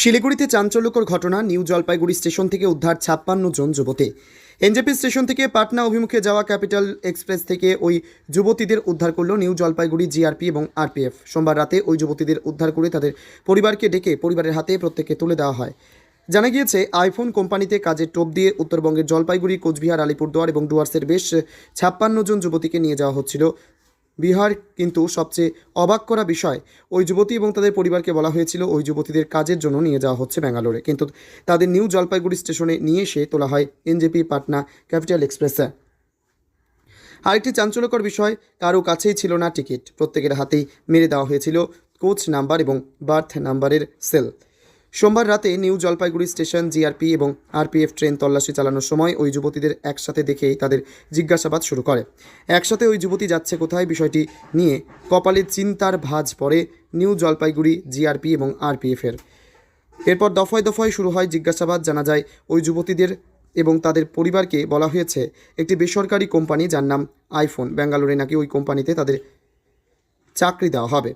শিলিগুড়িতে চাঞ্চল্যকর ঘটনা, নিউ জলপাইগুড়ি স্টেশন থেকে উদ্ধার ছাপ্পান্ন জন যুবতী। এনজেপি স্টেশন থেকে পাটনা অভিমুখে যাওয়া ক্যাপিটাল এক্সপ্রেস থেকে ওই যুবতীদের উদ্ধার করল নিউ জলপাইগুড়ি জিআরপি এবং আরপিএফ। সোমবার রাতে ওই যুবতীদের উদ্ধার করে তাদের পরিবারকে ডেকে পরিবারের হাতে প্রত্যেককে তুলে দেওয়া হয়। জানা গিয়েছে, আইফোন কোম্পানিতে কাজের টোপ দিয়ে উত্তরবঙ্গের জলপাইগুড়ি, কোচবিহার, আলিপুরদুয়ার এবং ডুয়ার্সের বেশ ছাপ্পান্ন জন যুবতীকে নিয়ে যাওয়া হচ্ছিল। বিহার কিন্তু সবচেয়ে অবাক করা বিষয়। ওই যুবতী এবং তাদের পরিবারকে বলা হয়েছিল, ওই যুবতীদের কাজের জন্য নিয়ে যাওয়া হচ্ছে ব্যাঙ্গালোরে। কিন্তু তাদের নিউ জলপাইগুড়ি স্টেশনে নিয়ে এসে তোলা হয় এনজেপি পাটনা ক্যাপিটাল এক্সপ্রেসে। আরেকটি চাঞ্চল্যকর বিষয়, কারও কাছেই ছিল না টিকিট। প্রত্যেকের হাতেই মেরে দেওয়া হয়েছিল কোচ নাম্বার এবং বার্থ নাম্বারের সেল। সোমবার রাতে নিউ জলপাইগুড়ি স্টেশন, জিআরপি এবং আরপিএফ ট্রেন তল্লাশি চালানোর সময় ওই যুবতীদের একসাথে দেখেই তাদের জিজ্ঞাসাবাদ শুরু করে। একসাথে ওই যুবতী যাচ্ছে কোথায় বিষয়টি নিয়ে কপালে চিন্তার ভাঁজ পড়ে নিউ জলপাইগুড়ি, জিআরপি এবং আরপিএফের। এরপর দফায় দফায় শুরু হয় জিজ্ঞাসাবাদ, জানা যায় ওই যুবতীদের এবং তাদের পরিবারকে বলা হয়েছে, একটি বেসরকারি কোম্পানি যার নাম আইফোন। ব্যাঙ্গালোরে নাকি ওই কোম্পানিতে তাদের চাকরি দেওয়া হবে।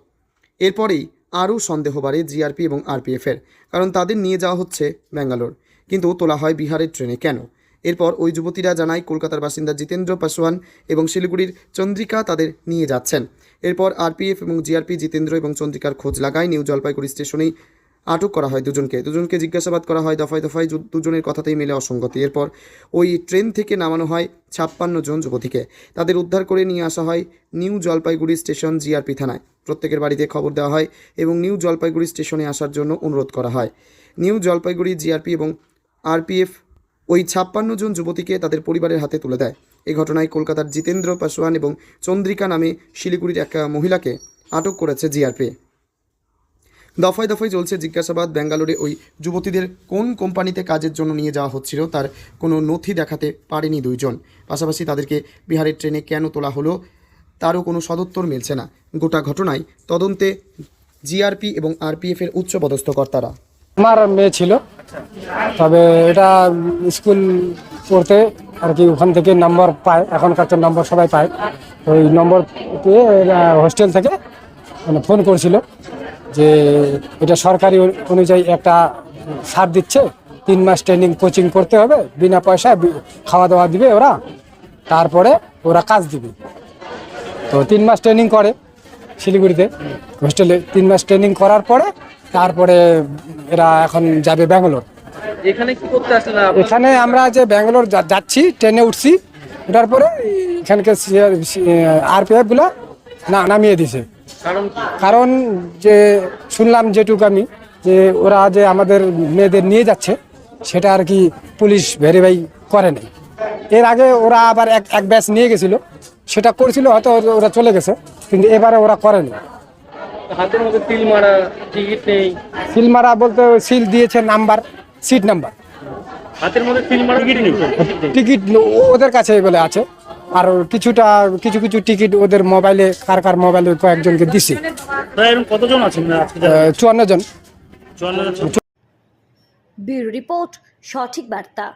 এরপরেই আরও সন্দেহ বাড়ে জিআরপি এবং আরপিএফের, কারণ তাদের নিয়ে যাওয়া হচ্ছে ব্যাঙ্গালোর। কিন্তু তোলা হয় বিহারের ট্রেনে কেন? এরপর ওই যুবতীরা জানায়, কলকাতার বাসিন্দা জিতেন্দ্র পাসোয়ান এবং শিলিগুড়ির চন্দ্রিকা তাদের নিয়ে যাচ্ছেন। এরপর আরপিএফ এবং জিআরপি জিতেন্দ্র এবং চন্দ্রিকার খোঁজ লাগায় নিউ জলপাইগুড়ি স্টেশনেই আটক করা হয় দুজনকে। দুজনকে জিজ্ঞাসাবাদ করা হয়, দফায় দফায় দুজনের কথাতেই মেলে অসঙ্গতি। এরপর ওই ট্রেন থেকে নামানো হয় ছাপ্পান্ন জন যুবতীকে। তাদের উদ্ধার করে নিয়ে আসা হয় নিউ জলপাইগুড়ি স্টেশন জিআরপি থানায়। প্রত্যেকের বাড়িতে খবর দেওয়া হয় এবং নিউ জলপাইগুড়ি স্টেশনে আসার জন্য অনুরোধ করা হয়। নিউ জলপাইগুড়ি জিআরপি এবং আরপিএফ ওই ছাপ্পান্ন জন যুবতীকে তাদের পরিবারের হাতে তুলে দেয়। এই ঘটনায় কলকাতার জিতেন্দ্র পাসওয়ান এবং চন্দ্রিকা নামে শিলিগুড়ির এক মহিলাকে আটক করেছে জিআরপি। দফায় দফায় চলছে জিজ্ঞাসাবাদ। ব্যাঙ্গালোরে ওই যুবতীদের কোন কোম্পানিতে কাজের জন্য নিয়ে যাওয়া হচ্ছিল তার কোনো নথি দেখাতে পারেনি দুইজন। পাশাপাশি তাদেরকে বিহারের ট্রেনে কেন তোলা হলো তারও কোনো সদুত্তর মিলছে না। গোটা ঘটনায় তদন্তে জিআরপি এবং আরপিএফের উচ্চপদস্থ কর্তারা। আমার মেয়ে ছিল। তবে এটা স্কুল পড়তে আর কি ওখান থেকে নাম্বার পায়, এখনকার তো নম্বর সবাই পায়। ওই নম্বর পেয়ে হোস্টেল থেকে মানে ফোন করেছিল। যে এটা সরকারি অনুযায়ী একটা সার দিচ্ছে তিন মাস ট্রেনিং কোচিং করতে হবে বিনা পয়সায় খাওয়া দাওয়া দিবে ওরা তারপরে ওরা কাজ দিবে। তো তিন মাস ট্রেনিং করে শিলিগুড়িতে। হোস্টেলে তিন মাস ট্রেনিং করার পরে তারপরে এরা এখন যাবে ব্যাঙ্গালোর। এখানে কি করতে? এখানে আমরা যে ব্যাঙ্গালোর যাচ্ছি ট্রেনে উঠছি ওঠার পরে এখানকার আরপিএফগুলা না নামিয়ে দিছে। কারণ যে শুনলাম যেটুকু আমি যে ওরা যে আমাদের মেয়েদের নিয়ে যাচ্ছে সেটা আর কি পুলিশ ভেরিফাই করে নাই। এর আগে ওরা আবার এক এক ব্যাচ নিয়ে গেছিল সেটা করেছিল হয়তো ওরা- চলে গেছে কিন্তু এবারে ওরা করেনি হাতের মধ্যে তিল মারা টিকিট নেই। সিল মারা বলতে সিল দিয়েছে নাম্বার সিট নাম্বার। হাতের মধ্যে তিল মারা টিকিট নেই। টিকিট ওদের কাছে বলে আছে। আর কিছুটা কিছু কিছু টিকিট ওদের মোবাইলে কার কার মোবাইলে কয়েকজনকে দিছে। কতজন আছেন চুয়ান্ন জন। ব্যুরো রিপোর্ট সঠিক বার্তা।